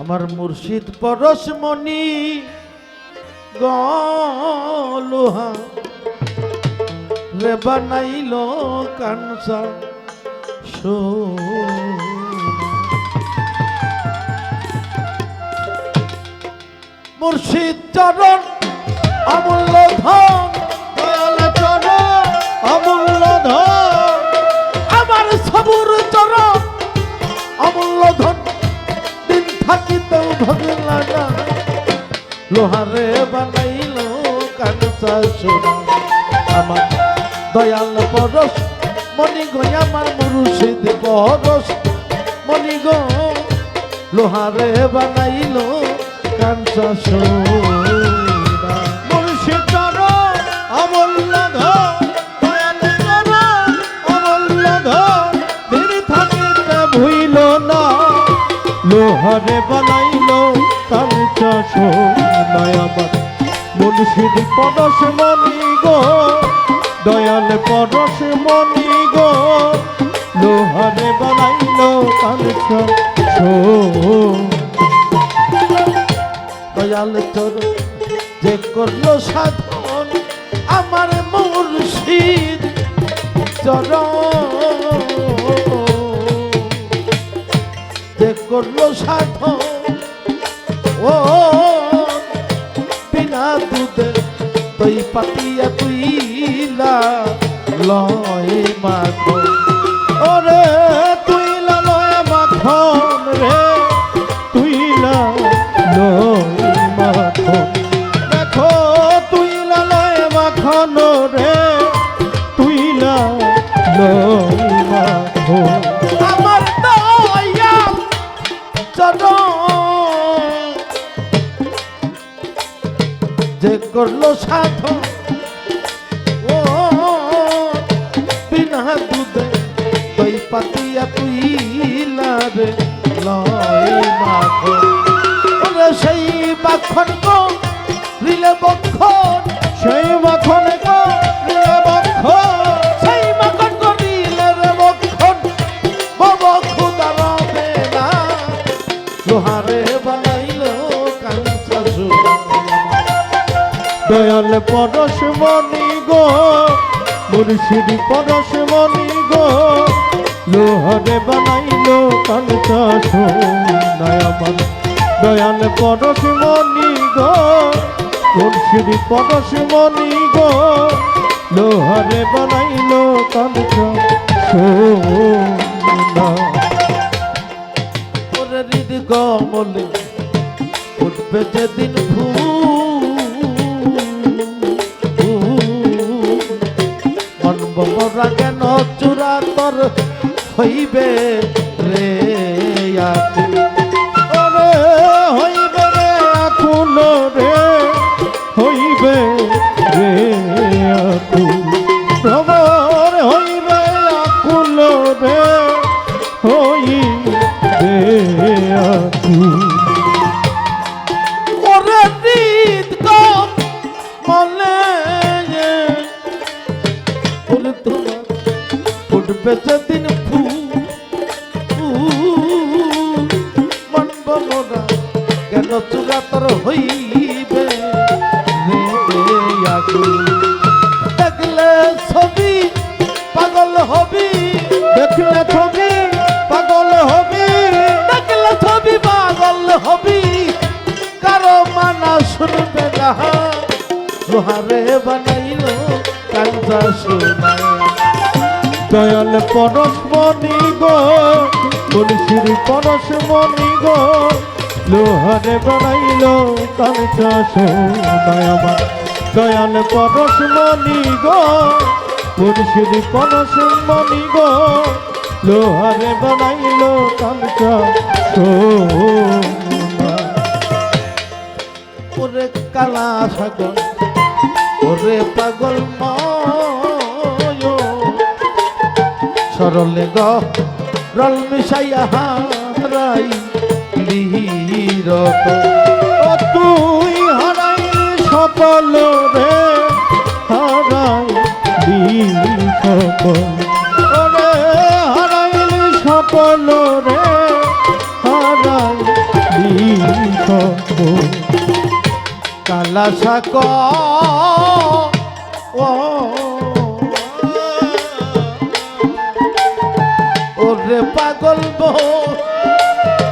আমার মুর্শিদ পরশমণি গলোহা। রে বানাইল কানসা মুর্শিদ চরণ, অমূল্য ধন অমূল্য ধন। আমার সবুর চরণ, অমূল্য ধন। থাকিতেও ভগে লাগা। লোহারে বানাইল কানসা সোনা। আমার দয়াল পরশ, মনি গো আমার মুরুষিদ পরশ। মনি গো, লোহারে বানাইল কানসা সোনা। লোহারে বানাইল কাঞ্চা সোনায়াবার মুর্শিদ পরশ মণি গো, দয়াল পরশ মণি গো, লোহারে বানাইল সোনা দয়াল তোর যে করল সাধন, আমার মুর্শিদ চরণ। করল সাধন ও বিনা দুধে তুই পাতিয়া তুই লয় মাখন ওরে করল সাধন। ও বিনা দুধে তুই পাতিয়া তুই লারে লয় মাখন সেই মাখন পরশ মণি গো মুর্শিদ পরশ মণি গো, লোহরে বানাইলো কালকা সোনায় আমার দয়াল পরশ মণি গো মুর্শিদ পরশ মণি গো, লোহরে বানাইলো কালকা সোনা ওরে হৃদ কমলে উঠবে যেদিন মন বমরা কেন চূড়া তর হইবে রে ওরে হইবে রে আকুল রে, হইবে রে আকুল। ভ্রমর হইবে আকুল রে, হইবে আকুল। লোহারে বানাইল কাঞ্চা শোনায় দয়াল পরশ মণি গো, তুলসীর পরশ মণি গো, লোহারে বানাইল কালচা সোনায় আমার দয়াল পরশ মণি গো, তুলসীর পরশ মণি গো, লোহারে বানাইল কালচা সোনা। কালা সাগর ওরে পাগল সরলে গ রল মিশাইয়া হারাই লিরত কালা শাক ও। ওরে পাগল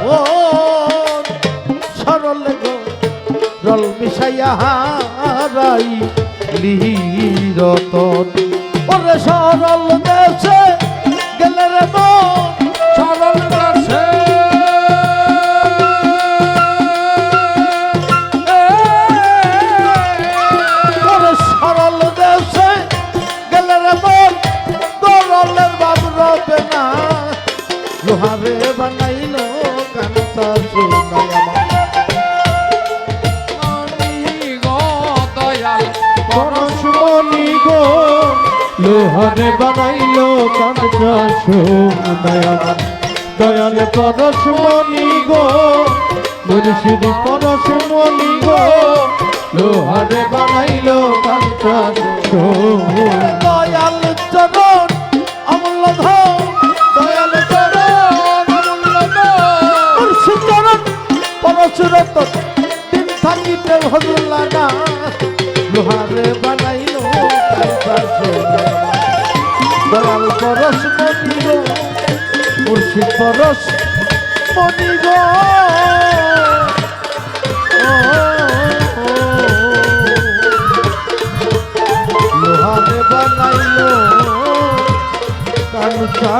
ও, সরল গো। রল মিশাইয়া হারাই লিরতন ওরে সরল দেশে রবে না লোহারে বানাইলো কান্তা গো লোহারে বানাইলো কাঞ্চা সোনায়ামান দয়াল পরশমণি গো মুর্শিদ পরশমণি গো লোহারে বানাইলো কাঞ্চা লোহারে বানাইলো দয়াল পরশ মনিগ মুর্শিদ পরশ মনিগ লোহারে বানাইল বানাইলো কান্তা